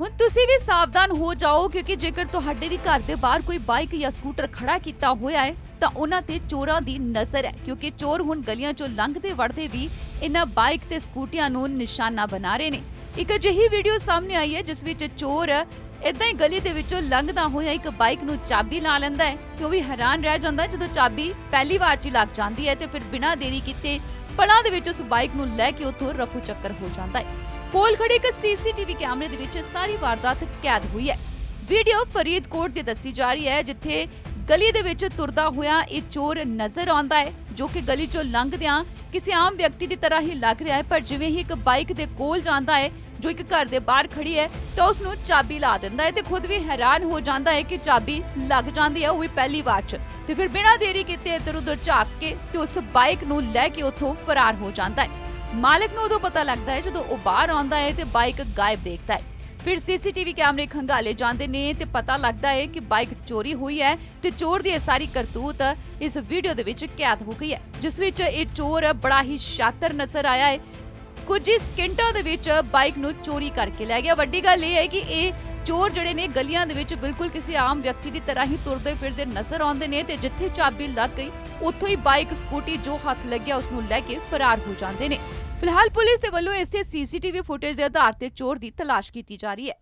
ਹੁਣ ਤੁਸੀਂ ਵੀ ਸਾਵਧਾਨ ਹੋ ਜਾਓ, ਕਿਉਂਕਿ ਜੇਕਰ ਤੁਹਾਡੇ ਵੀ ਘਰ ਦੇ ਬਾਹਰ ਕੋਈ ਬਾਈਕ ਜਾਂ ਸਕੂਟਰ ਖੜਾ ਕੀਤਾ ਹੋਇਆ ਹੈ, ਤਾਂ ਉਹਨਾਂ ਤੇ ਚੋਰਾਂ ਦੀ ਨਜ਼ਰ ਹੈ, ਕਿਉਂਕਿ ਚੋਰ ਹੁਣ ਗਲੀਆਂ 'ਚੋਂ ਲੰਘਦੇ ਵੜਦੇ ਵੀ ਇਹਨਾਂ ਬਾਈਕ ਤੇ ਸਕੂਟੀਆਂ ਨੂੰ ਨਿਸ਼ਾਨਾ ਬਣਾ ਰਹੇ ਨੇ। ਇੱਕ ਅਜਿਹੀ ਵੀਡੀਓ ਸਾਹਮਣੇ ਆਈ ਹੈ, ਜਿਸ ਵਿੱਚ ਚੋਰ ਇਦਾਂ ਹੀ ਗਲੀ ਦੇ ਵਿੱਚੋਂ ਲੰਘਦਾ ਹੋਇਆ ਇੱਕ ਬਾਈਕ ਨੂੰ ਚਾਬੀ ਲਾ ਲੈਂਦਾ ਹੈ, ਤੇ ਉਹ ਵੀ ਹੈਰਾਨ ਰਹਿ ਜਾਂਦਾ ਹੈ, ਜਦੋਂ ਚਾਬੀ ਪਹਿਲੀ ਵਾਰ 'ਚ ਲੱਗ ਜਾਂਦੀ ਹੈ, ਤੇ ਫਿਰ ਬਿਨਾਂ ਦੇਰੀ ਕੀਤੇ ਪਲਾਂ ਦੇ ਵਿੱਚ ਉਸ ਬਾਈਕ ਨੂੰ ਲੈ ਕੇ ਉੱਥੋਂ ਰਫੂ ਚੱਕਰ ਹੋ ਜਾਂਦਾ ਹੈ। ਕੋਲ ਖੜੇ ਇੱਕ ਸੀਸੀਟੀਵੀ ਕੈਮਰੇ ਦੇ ਵਿੱਚ ਸਾਰੀ ਵਾਰਦਾਤ ਕੈਦ ਹੋਈ ਹੈ। ਵੀਡੀਓ ਫਰੀਦਕੋਟ ਦੀ ਦੱਸੀ ਜਾ ਰਹੀ ਹੈ, ਜਿੱਥੇ ਗਲੀ ਦੇ ਵਿੱਚ ਤੁਰਦਾ ਹੋਇਆ ਇਹ ਚੋਰ ਨਜ਼ਰ ਆਉਂਦਾ ਹੈ, ਜੋ ਕਿ ਗਲੀ ਚੋਂ ਲੰਘਦਿਆਂ ਕਿਸੇ ਆਮ ਵਿਅਕਤੀ ਦੀ ਤਰ੍ਹਾਂ ਹੀ ਲੱਗ ਰਿਹਾ ਹੈ, ਪਰ ਜਿਵੇਂ ਹੀ ਇੱਕ ਬਾਈਕ ਦੇ ਕੋਲ ਜਾਂਦਾ ਹੈ, ਜੋ ਇੱਕ ਘਰ ਦੇ ਬਾਹਰ ਖੜੀ ਹੈ, ਤਾਂ ਉਸ ਨੂੰ ਚਾਬੀ ਲਾ ਦਿੰਦਾ ਹੈ ਤੇ ਖੁਦ ਵੀ ਹੈਰਾਨ ਹੋ ਜਾਂਦਾ ਹੈ ਕਿ ਚਾਬੀ ਲੱਗ ਜਾਂਦੀ ਹੈ, ਉਹ ਵੀ ਪਹਿਲੀ ਵਾਰ 'ਚ। ਤੇ ਫਿਰ ਬਿਨਾਂ ਦੇਰੀ ਕੀਤੇ ਇੱਧਰ ਉੱਧਰ ਝਾਕ ਕੇ ਤੇ ਉਸ ਬਾਈਕ ਨੂੰ ਲੈ ਕੇ ਉੱਥੋਂ ਫਰਾਰ ਹੋ ਜਾਂਦਾ ਹੈ। ਮਾਲਕ ਨੂੰ ਉਦੋਂ ਪਤਾ ਲੱਗਦਾ ਹੈ ਜਦੋਂ ਉਹ ਬਾਹਰ ਆਉਂਦਾ ਹੈ ਤੇ ਬਾਈਕ ਗਾਇਬ ਦੇਖਦਾ ਹੈ। ਫਿਰ ਸੀਸੀਟੀਵੀ ਕੈਮਰੇ ਖੰਗਾਲੇ ਜਾਂਦੇ ਨੇ ਤੇ ਪਤਾ ਲੱਗਦਾ ਹੈ ਕਿ ਬਾਈਕ ਚੋਰੀ ਹੋਈ ਹੈ ਤੇ ਚੋਰ ਦੀ ਇਹ ਸਾਰੀ ਕਰਤੂਤ ਇਸ ਵੀਡੀਓ ਦੇ ਵਿੱਚ ਕੈਦ ਹੋ ਗਈ ਹੈ, ਜਿਸ ਵਿੱਚ ਇਹ ਚੋਰ ਬੜਾ ਹੀ ਸ਼ਾਤਰ ਨਜ਼ਰ ਆਇਆ ਹੈ। ਕੁਝ ਹੀ ਸਕਿੰਟਾਂ ਦੇ ਵਿੱਚ ਬਾਈਕ ਨੂੰ ਚੋਰੀ ਕਰਕੇ ਲੈ ਗਿਆ। ਵੱਡੀ ਗੱਲ ਇਹ ਹੈ ਕਿ ਇਹ ਚੋਰ ਜਿਹੜੇ ਨੇ ਗਲੀਆਂ ਦੇ ਵਿੱਚ ਬਿਲਕੁਲ ਕਿਸੇ ਆਮ ਵਿਅਕਤੀ ਦੀ ਤਰ੍ਹਾਂ ਹੀ ਤੁਰਦੇ ਫਿਰਦੇ ਨਜ਼ਰ ਆਉਂਦੇ ਨੇ ਤੇ ਜਿੱਥੇ ਚਾਬੀ ਲੱਗ ਗਈ, ਉੱਥੋਂ ਹੀ ਬਾਈਕ, ਸਕੂਟੀ ਜੋ ਹੱਥ ਲੱਗਿਆ ਉਸ ਨੂੰ ਲੈ ਕੇ ਫਰਾਰ ਹੋ ਜਾਂਦੇ ਨੇ। ਫਿਲਹਾਲ ਪੁਲਿਸ ਦੇ ਵੱਲੋਂ ਇਸੇ ਸੀਸੀਟੀਵੀ ਫੁਟੇਜ ਦੇ ਆਧਾਰ ਤੇ ਚੋਰ ਦੀ ਤਲਾਸ਼ ਕੀਤੀ ਜਾ ਰਹੀ ਹੈ।